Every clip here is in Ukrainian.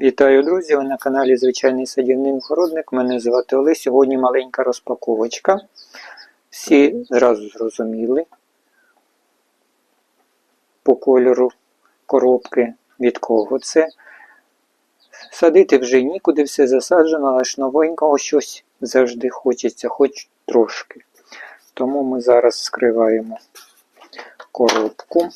Вітаю, друзі! Ви на каналі Звичайний садівник городник. Мене звати Олесь. Сьогодні маленька розпаковочка. Всі зразу зрозуміли по кольору коробки від кого це. Садити вже нікуди, все засаджено, але ж новенького щось завжди хочеться, хоч трошки. Тому ми зараз скриваємо коробку.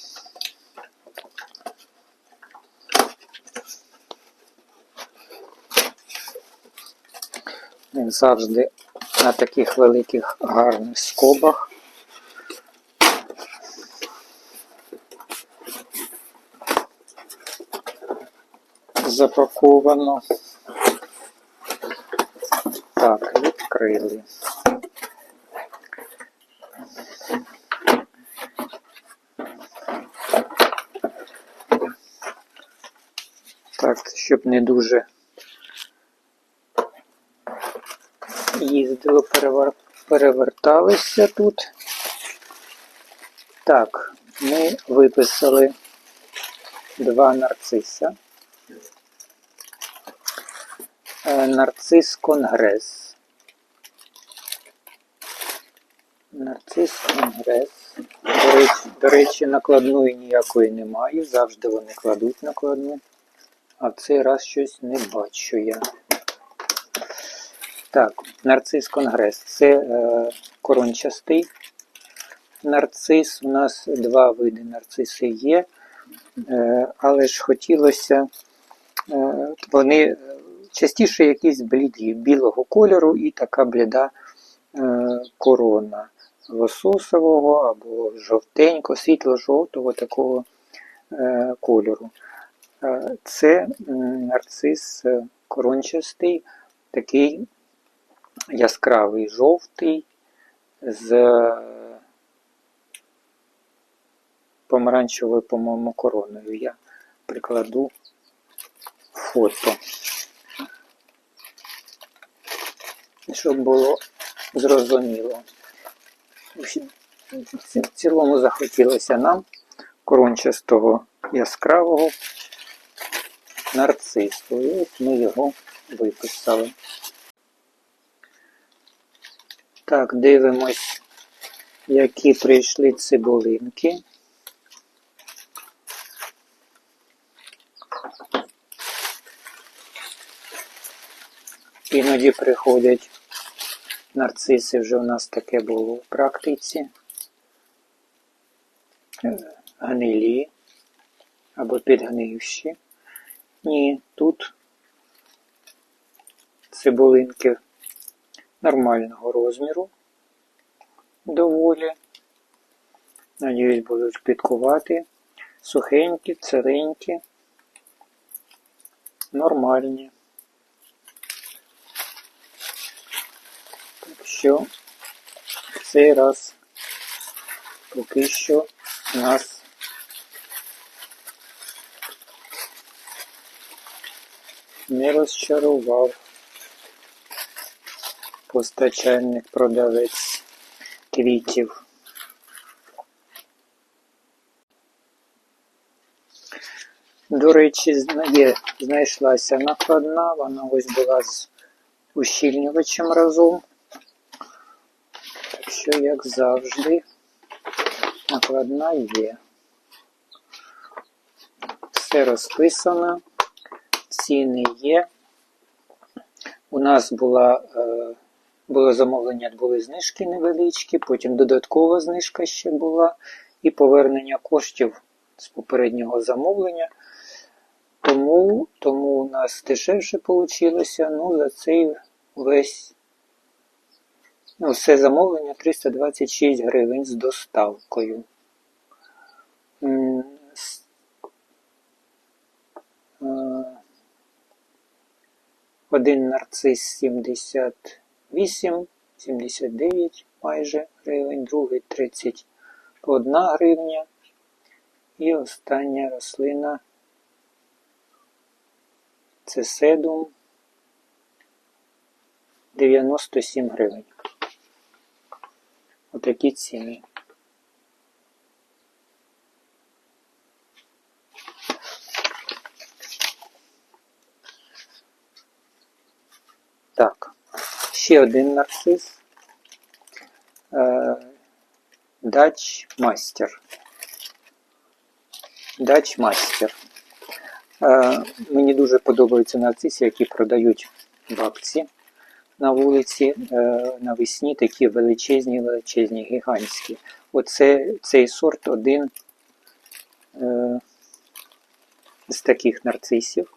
Він завжди на таких великих гарних скобах. Запаковано. Так, відкрили. Так, щоб не дуже їздило, перевер... переверталися тут. Так, ми виписали два нарциса. Е, Нарцис Конгрес. Нарцис Конгрес. До речі, до речі, накладної ніякої немає. Завжди вони кладуть накладну. А в цей раз щось не бачу я. Так, нарцис Конгрес. Це е, корончастий нарцис. У нас два види нарциси є. Е, але ж хотілося, е, вони частіше якісь бліді, білого кольору і така бліда е, корона лососового або жовтенького, світло-жовтого такого е, кольору. Е, Це нарцис е, корончастий, такий яскравий жовтий з е, помаранчевою, по-моєму, короною. Я прикладу фото, щоб було зрозуміло. В цілому захотілося нам корончастого яскравого нарцису. І от ми його виписали. Так, дивимось, які прийшли цибулинки. Іноді приходять нарциси, вже у нас таке було в практиці. Е, Гнилі або підгнивші. Ні, тут цибулинки нормального розміру доволі. Надіюсь, будуть підкувати. Сухенькі, целенькі, нормальні. Так що в цей раз поки що нас не розчарував постачальник-продавець квітів. До речі, є, знайшлася накладна, вона ось була з ущільнювачем разом. Так що, як завжди, накладна є. Все розписано, ціни є. У нас була, е, було замовлення, були знижки невеличкі, потім додаткова знижка ще була, і повернення коштів з попереднього замовлення. Тому тому у нас дешевше вийшло. Ну, за цей весь ну, все замовлення 326 гривень з доставкою. Е, один нарцис 70 вісім, сімдесят дев'ять майже гривень, другий 31 гривня. І остання рослина це седум 97 гривень. Отакі ціни. Так ще один нарцис. Е, Дач Мастер. Дач Мастер. Е, Мені дуже подобаються нарциси, які продають бабці на вулиці е, навесні, такі величезні, величезні, гігантські. Оце цей сорт один з таких нарцисів.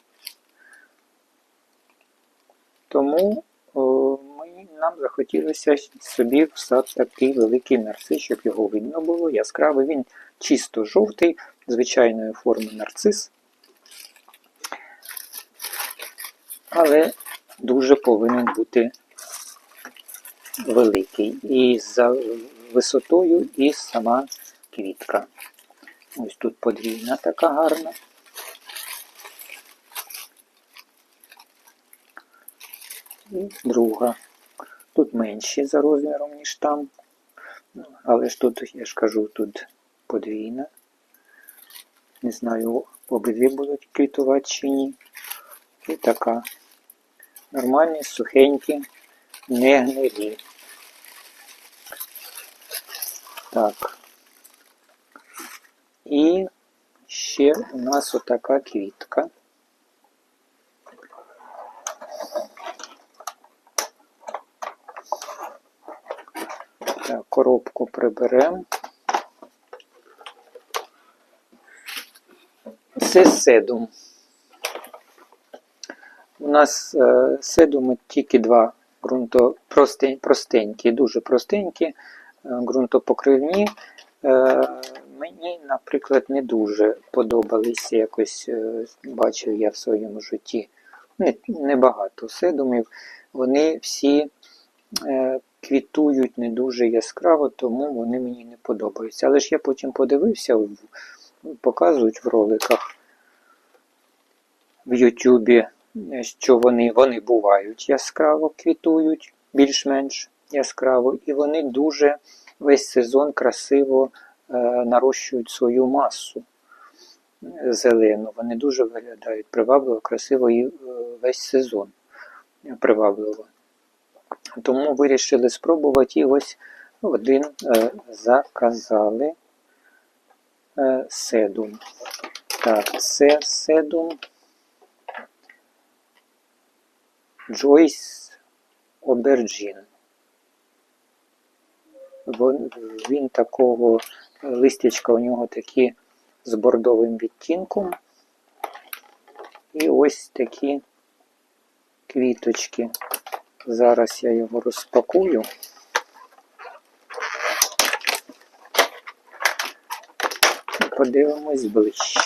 Тому мені, нам захотілося собі такий великий нарцис, щоб його видно було, яскравий. Він чисто жовтий, звичайної форми нарцис. Але дуже повинен бути великий. І за висотою, і сама квітка. Ось тут подвійна така гарна. І друга. Тут менші за розміром, ніж там. Але ж тут, я ж кажу, тут подвійна. Не знаю, обидві будуть квітувати чи ні. І така. Нормальні, сухенькі, не гнилі. Так. І ще у нас отака квітка. Коробку приберемо. Це седум. У нас е, седуми тільки два ґрунто, простень, простенькі, дуже простенькі, е, ґрунтопокривні. Е, мені, наприклад, не дуже подобалися якось, е, бачив я в своєму житті. Не, небагато седумів. Вони всі е, квітують не дуже яскраво, тому вони мені не подобаються. Але ж я потім подивився, показують в роликах в Ютубі, що вони, вони бувають яскраво квітують, більш-менш яскраво, і вони дуже весь сезон красиво е, нарощують свою масу зелену. Вони дуже виглядають привабливо, красиво і е, весь сезон привабливо. Тому вирішили спробувати і ось один е, заказали е, седум. Так, це седум Джойс Оберджін. Він такого е, листячка у нього такі з бордовим відтінком. І ось такі квіточки. Зараз я його розпакую. Подивимось ближче.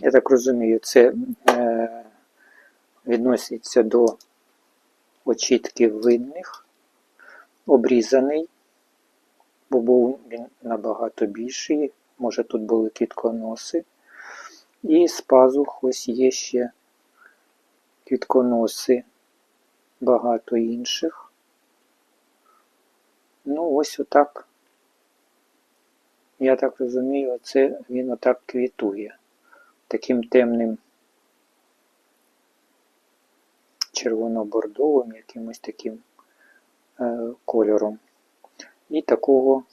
Я так розумію, це е, відноситься до очітків видних, обрізаний, бо був він набагато більший, може тут були квітконоси. І з пазух ось є ще квітконоси, багато інших. Ну, ось отак. Я так розумію, це він отак квітує. Таким темним червоно-бордовим, якимось таким е, кольором. І такого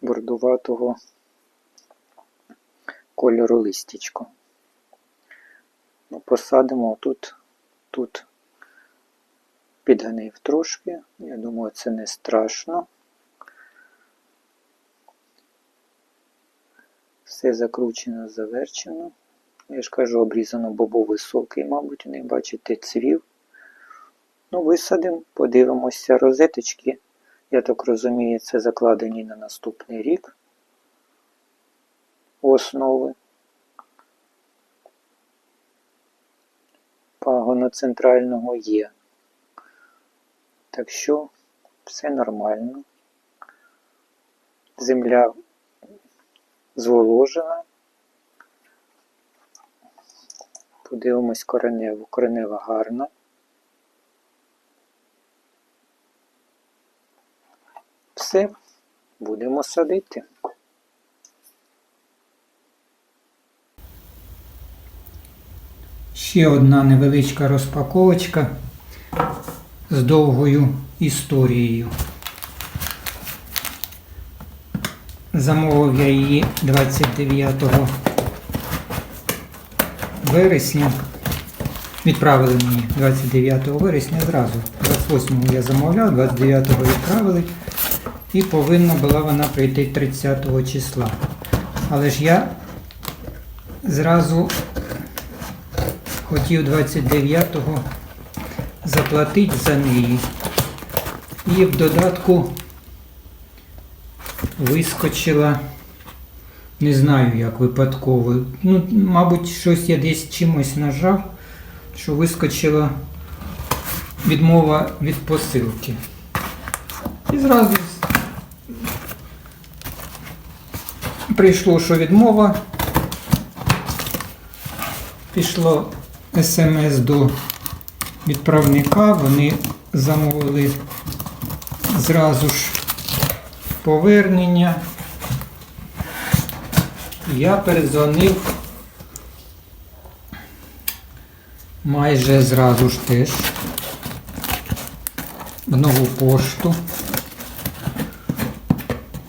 бордуватого кольору листячко. Ну, посадимо тут, тут підганив трошки. Я думаю, це не страшно. Все закручено, заверчено. Я ж кажу, обрізано, бо був високий, мабуть, них, бачите, цвів. Ну, висадимо, подивимося розеточки. Я так розумію, це закладені на наступний рік основи. Пагона центрального є. Так що все нормально. Земля зволожена. Подивимось кореневу. Коренева гарна. Все. будемо садити. Ще одна невеличка розпаковочка з довгою історією. Замовив я її 29 вересня. Відправили мені 29 вересня зразу. 28 я замовляв, 29 відправили. І повинна була вона прийти 30 числа. Але ж я зразу хотів 29-го заплатити за неї. І в додатку вискочила, не знаю як випадково. Ну, мабуть, щось я десь чимось нажав, що вискочила відмова від посилки. І зразу прийшло, що відмова. Пішло смс до відправника, вони замовили зразу ж повернення. Я передзвонив майже зразу ж теж в нову пошту.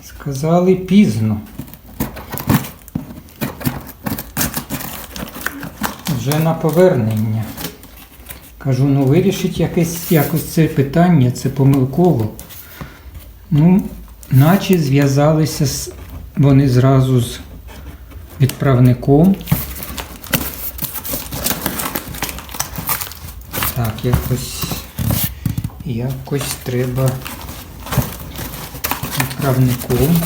Сказали пізно. Вже на повернення. Кажу, ну вирішить якесь, якось це питання, це помилково. Ну, наче зв'язалися з, вони зразу з відправником. Так, якось, якось треба відправником.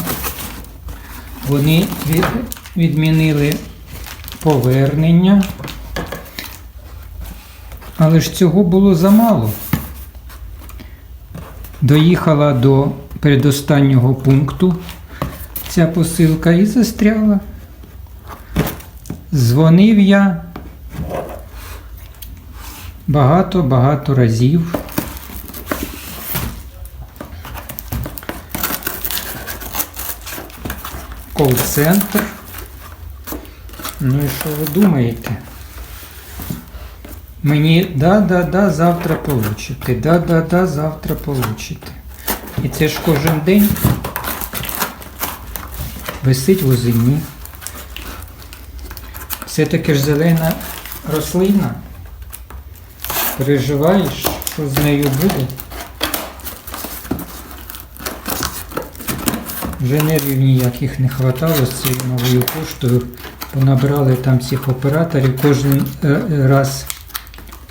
Вони від, відмінили повернення. Але ж цього було замало. Доїхала до передостаннього пункту ця посилка і застряла. Дзвонив я багато-багато разів. Кол-центр. Ну і що ви думаєте? Мені да-да-да, завтра получите. Да-да-да, завтра получите. І це ж кожен день висить в озимі. Все таки ж зелена рослина. Переживаєш, що з нею буде. Вже нервів ніяких не хватало з цією новою поштою. Понабрали там цих операторів кожен е, е, раз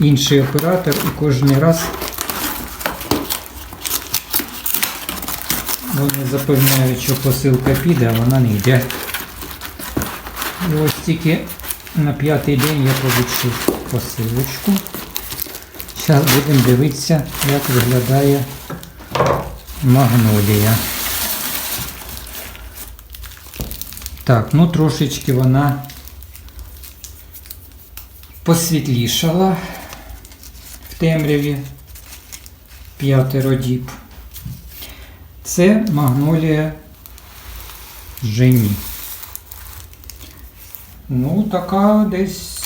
інший оператор і кожен раз вони запевняють, що посилка піде, а вона не йде. І ось тільки на п'ятий день я получив посилочку. Зараз будемо дивитися, як виглядає магнолія. Так, ну трошечки вона посвітлішала темряві п'ятеро діб. Це магнолія Жені. Ну, така десь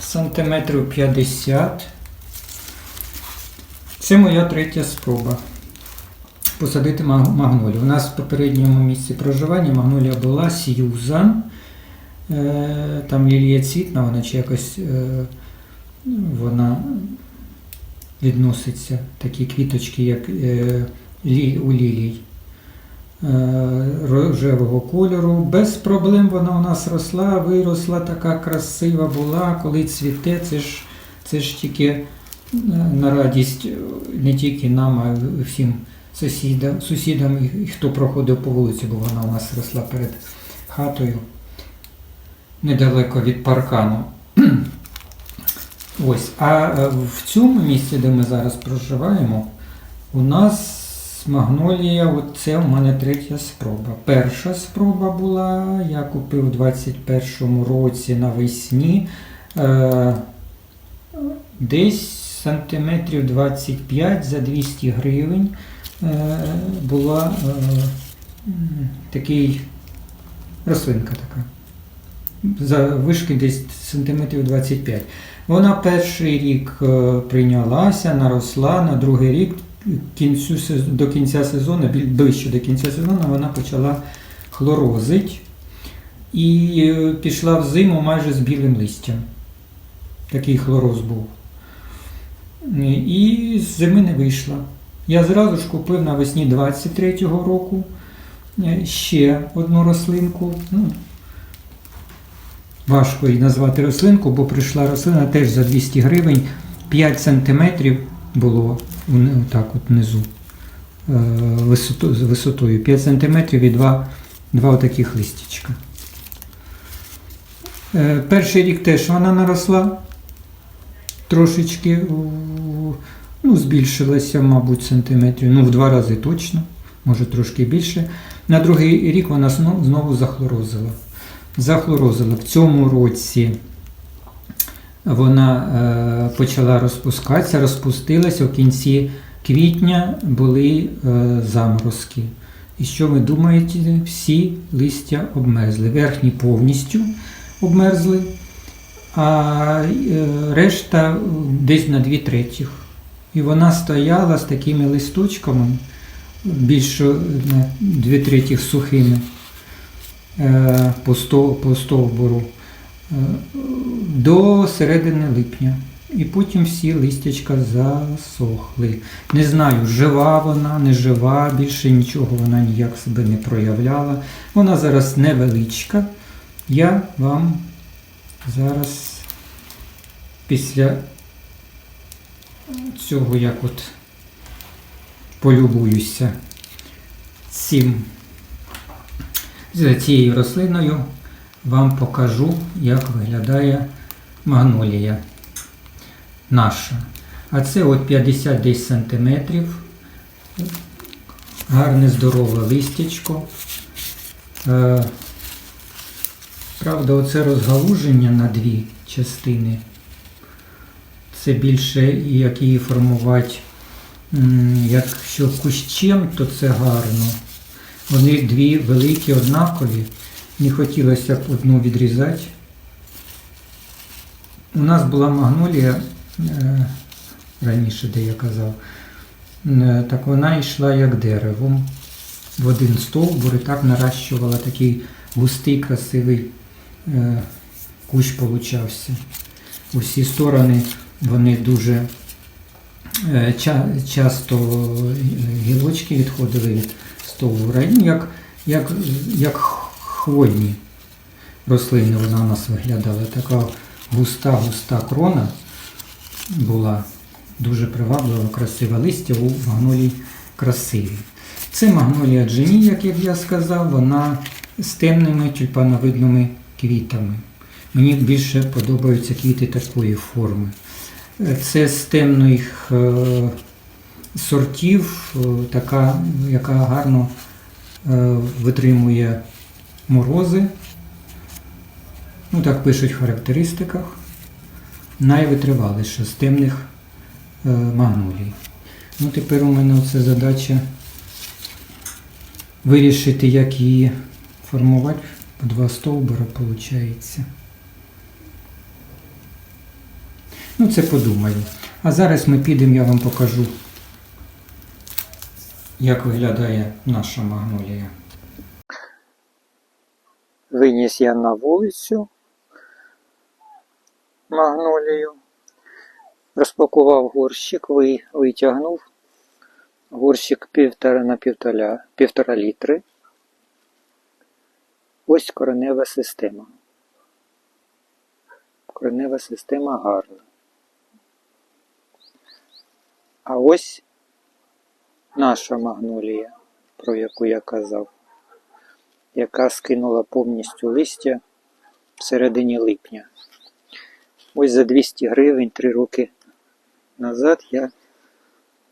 сантиметрів 50. Це моя третя спроба. Посадити магнолію. У нас в попередньому місці проживання магнолія була Сьюзан. Е, Там лілія цвітна, вона чи якось е, вона відноситься, такі квіточки, як е, у лілій е, рожевого кольору. Без проблем вона у нас росла, виросла, така красива була. Коли цвіте, це ж, це ж тільки е, на радість не тільки нам, а й всім сусідам, сусідам і хто проходив по вулиці, бо вона у нас росла перед хатою недалеко від паркану. Ось, а е, в цьому місці, де ми зараз проживаємо, у нас магнолія, от це у мене третя спроба. Перша спроба була, я купив у 21-му році навесні. Е, десь сантиметрів 25 за 200 гривень. е, була е, такий рослинка така. За вишки десь сантиметрів 25. Вона перший рік е, прийнялася, наросла, на другий рік кінцю, до кінця сезону, ближче до кінця сезону, вона почала хлорозить і е, пішла в зиму майже з білим листям. Такий хлороз був. І з зими не вийшла. Я зразу ж купив навесні 23-го року е, ще одну рослинку. Ну, важко її назвати рослинку, бо прийшла рослина теж за 200 гривень. 5 сантиметрів було так от внизу е, висотою. 5 сантиметрів і два, два таких листячка. Е, Перший рік теж вона наросла трошечки, ну, збільшилася, мабуть, сантиметрів, ну, в два рази точно, може трошки більше. На другий рік вона знову захлорозила. Захлорозила. В цьому році вона е, почала розпускатися, розпустилася в кінці квітня були е, заморозки. І що ви думаєте? Всі листя обмерзли. Верхні повністю обмерзли, а е, решта десь на дві третіх. І вона стояла з такими листочками, більше на дві третіх сухими по, стов- по стовбуру е, до середини липня. І потім всі листячка засохли. Не знаю, жива вона, не жива, більше нічого вона ніяк себе не проявляла. Вона зараз невеличка. Я вам зараз після цього як от полюбуюся цим з цією рослиною, вам покажу, як виглядає магнолія наша. А це от 50 десь сантиметрів. Гарне здорове листячко. Е, Правда, оце розгалуження на дві частини. Це більше, як її формувати, якщо кущем, то це гарно. Вони дві великі, однакові. Не хотілося б одну відрізати. У нас була магнолія е, раніше, де я казав, е, так вона йшла як деревом в один стовбур і так наращувала такий густий, красивий е, кущ получався. Усі сторони вони дуже часто гілочки відходили від стовбура. Як, як, як хвойні рослини вона у нас виглядала. Така густа-густа крона була дуже приваблива, красива листя у магнолії красиві. Це магнолія Джені, як я сказав, вона з темними тюльпановидними квітами. Мені більше подобаються квіти такої форми. Це з темних е, сортів, е, така, яка гарно е, витримує морози. Ну, так пишуть в характеристиках. Найвитриваліша з темних е, магнолій. Ну, тепер у мене оце задача вирішити, як її формувати. По два стовбура виходить. Ну, це подумаю. А зараз ми підемо, я вам покажу, як виглядає наша магнолія. Виніс я на вулицю магнолію, розпакував горщик, витягнув горщик півтора на півтора, півтора літри. Ось коренева система. Коренева система гарна. А ось наша магнолія, про яку я казав яка скинула повністю листя в середині липня. Ось за 200 гривень 3 роки назад я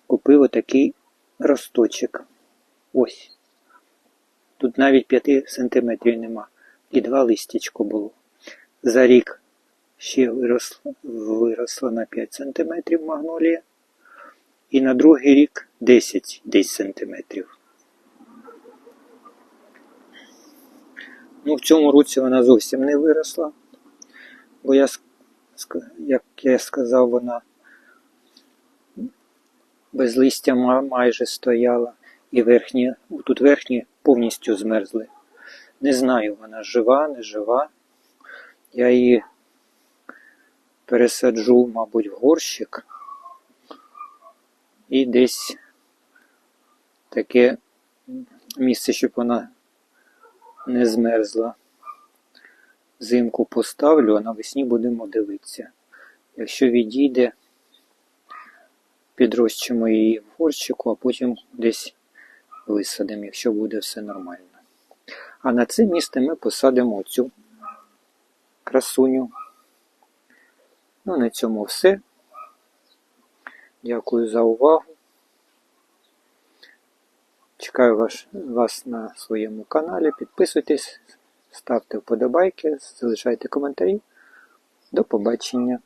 купив отакий росточок. Ось. Тут навіть 5 сантиметрів нема. І два листячко було. За рік ще виросла, виросла на 5 сантиметрів магнолія. І на другий рік 10 десь сантиметрів. Ну, в цьому році вона зовсім не виросла, бо я, як я сказав, вона без листя майже стояла, і верхні, тут верхні повністю змерзли. Не знаю, вона жива, не жива. Я її пересаджу, мабуть, в горщик. І десь таке місце, щоб вона не змерзла. Взимку поставлю, а навесні будемо дивитися. Якщо відійде, підрощимо її в горщику, а потім десь висадимо, якщо буде все нормально. А на це місце ми посадимо оцю красуню. Ну, на цьому все. Дякую за увагу. Чекаю вас, вас на своєму каналі. Підписуйтесь, ставте вподобайки, залишайте коментарі. До побачення.